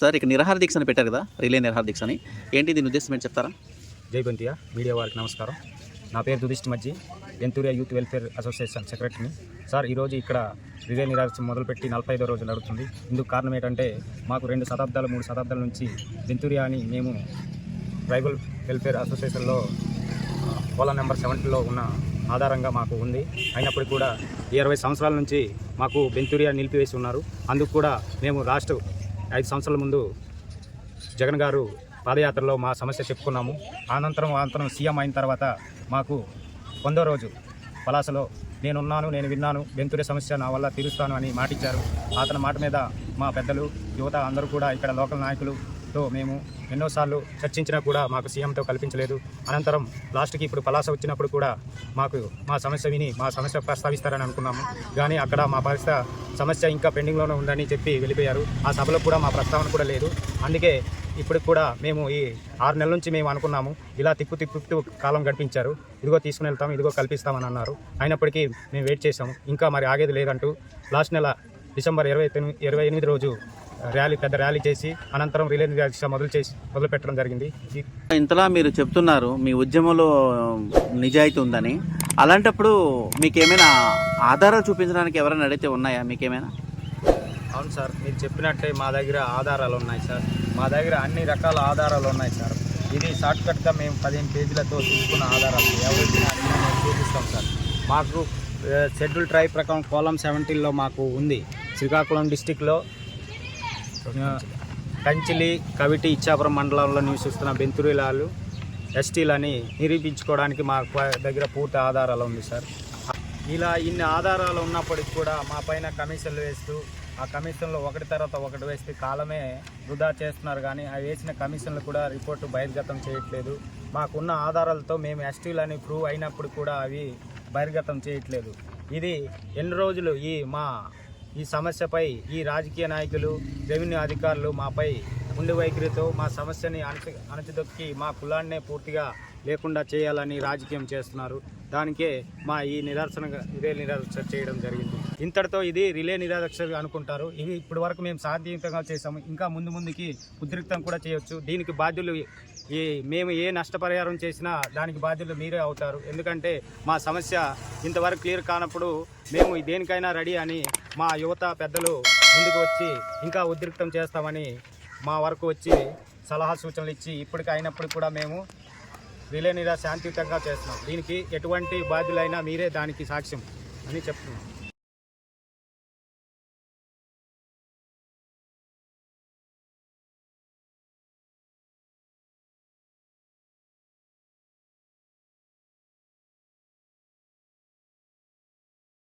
Sir ఇక్కడ నిరాహార దీక్షని పెట్టారు కదా రిలే నిరాహార దీక్ష అని ఏంటి దీని ఉద్దేశం? ఏంటి చెప్తారా? జై బంతియా మీడియా వారికి నమస్కారం. నా పేరు దుదిష్టి మజ్జి వెంతూరియా యూత్ వెల్ఫేర్ అసోసియేషన్ సెక్రటరీని. సార్ ఈరోజు ఇక్కడ రిలే నిరాశ మొదలుపెట్టి నలభై ఐదో రోజు నడుస్తుంది. ఇందుకు కారణం ఏంటంటే మాకు రెండు శతాబ్దాలు మూడు శతాబ్దాల నుంచి వెంతూరియా అని మేము ట్రైబల్ వెల్ఫేర్ అసోసియేషన్లో పోలా నెంబర్ సెవెంటీలో ఉన్న ఆధారంగా మాకు ఉంది. అయినప్పటికీ కూడా ఇరవై సంవత్సరాల నుంచి మాకు బెంతూరియా నిలిపివేసి ఉన్నారు. అందుకు కూడా మేము లాస్ట్ ఐదు సంవత్సరాల ముందు జగన్ గారు పాదయాత్రలో మా సమస్య చెప్పుకున్నాము. అనంతరం అనంతరం సీఎం అయిన తర్వాత మాకు వందో రోజు పలాసలో నేనున్నాను నేను విన్నాను బెంతురే సమస్య నా వల్ల తీరుస్తాను అని మాటిచ్చారు. అతని మాట మీద మా పెద్దలు యువత అందరూ కూడా ఇక్కడ లోకల్ నాయకులు తో మేము ఎన్నోసార్లు చర్చించినా కూడా మాకు సీఎంతో కల్పించలేదు. అనంతరం లాస్ట్కి ఇప్పుడు పలాస వచ్చినప్పుడు కూడా మాకు మా సమస్య విని మా సమస్య ప్రస్తావిస్తారని అనుకున్నాము. కానీ అక్కడ మా పరిస్థితి సమస్య ఇంకా పెండింగ్లోనే ఉందని చెప్పి వెళ్ళిపోయారు. ఆ సభలో కూడా మా ప్రస్తావన కూడా లేదు. అందుకే ఇప్పుడు కూడా మేము ఈ ఆరు నెలల నుంచి మేము అనుకున్నాము. ఇలా తిప్పు తిప్పుతూ కాలం గడిపించారు. ఇదిగో తీసుకుని వెళ్తాం ఇదిగో కల్పిస్తామని అన్నారు. అయినప్పటికీ మేము వెయిట్ చేసాము ఇంకా మరి ఆగేది లేదంటూ లాస్ట్ నెల డిసెంబర్ ఇరవై ఇరవై ఎనిమిది రోజు ర్యాలీ పెద్ద ర్యాలీ చేసి అనంతరం రిలే దీక్ష మొదలు చేసి మొదలు పెట్టడం జరిగింది. ఇంతలా మీరు చెప్తున్నారు మీ ఉద్యమంలో నిజాయితీ ఉందని. అలాంటప్పుడు మీకేమైనా ఆధారాలు చూపించడానికి ఎవరైనా అడిగితే ఉన్నాయా? మీకేమైనా? అవును సార్ మీరు చెప్పినట్టే మా దగ్గర ఆధారాలు ఉన్నాయి సార్. మా దగ్గర అన్ని రకాల ఆధారాలు ఉన్నాయి సార్. ఇది షార్ట్ కట్గా మేము పదిహేను పేజీలతో తీసుకున్న ఆధారాలు. ఎవరికి చూపిస్తాం సార్. మాకు షెడ్యూల్ ట్రైబ్ ప్రకారం కోలం సెవెంటీన్లో మాకు ఉంది. శ్రీకాకుళం డిస్టిక్లో కంచిలి కవిటి ఇచ్చాపురం మండలంలో నివసిస్తున్న బెంతురీలాలు ఎస్టీలని నిరూపించుకోవడానికి మా దగ్గర పూర్తి ఆధారాలు ఉంది సార్. ఇలా ఇన్ని ఆధారాలు ఉన్నప్పటికి కూడా మా పైన కమిషన్లు వేస్తూ ఆ కమిషన్లో ఒకటి తర్వాత ఒకటి వేస్తే కాలమే వృధా చేస్తున్నారు కానీ ఆ వేసిన కమిషన్లు కూడా రిపోర్టు బహిర్గతం చేయట్లేదు. మాకున్న ఆధారాలతో మేము ఎస్టీలని ప్రూవ్ అయినప్పుడు కూడా అవి బహిర్గతం చేయట్లేదు. ఇది ఎన్ని రోజులు ఈ మా ఈ సమస్యపై ఈ రాజకీయ నాయకులు రెవెన్యూ అధికారులు మాపై ఉండి వైఖరితో మా సమస్యని అణచి అణచిదొక్కి మా కులాన్నే పూర్తిగా లేకుండా చేయాలని రాజకీయం చేస్తున్నారు. దానికే మా ఈ నిరసన ఇదే నిరాదక్ష చేయడం జరిగింది. ఇంతటితో ఇది రిలే నిరాదక్ష అనుకుంటారు. ఇవి ఇప్పటి వరకు మేము సాధ్యంతంగా చేసాము ఇంకా ముందు ముందుకి ఉద్రిక్తం కూడా చేయొచ్చు. దీనికి బాధ్యులు ఈ మేము ఏ నష్టపరిహారం చేసినా దానికి బాధ్యులు మీరే అవుతారు. ఎందుకంటే మా సమస్య ఇంతవరకు క్లియర్ కానప్పుడు మేము దేనికైనా రెడీ అని మా యువత పెద్దలు ముందుకు వచ్చి ఇంకా ఉద్రిక్తం చేస్తామని మా వరకు వచ్చి సలహా సూచనలు ఇచ్చి ఇప్పటికి అయినప్పుడు కూడా మేము రిలే నిరా శాంతియుతంగా చేస్తున్నాం. దీనికి ఎటువంటి బాధ్యులైనా మీరే దానికి సాక్ష్యం అని చెప్తున్నాం.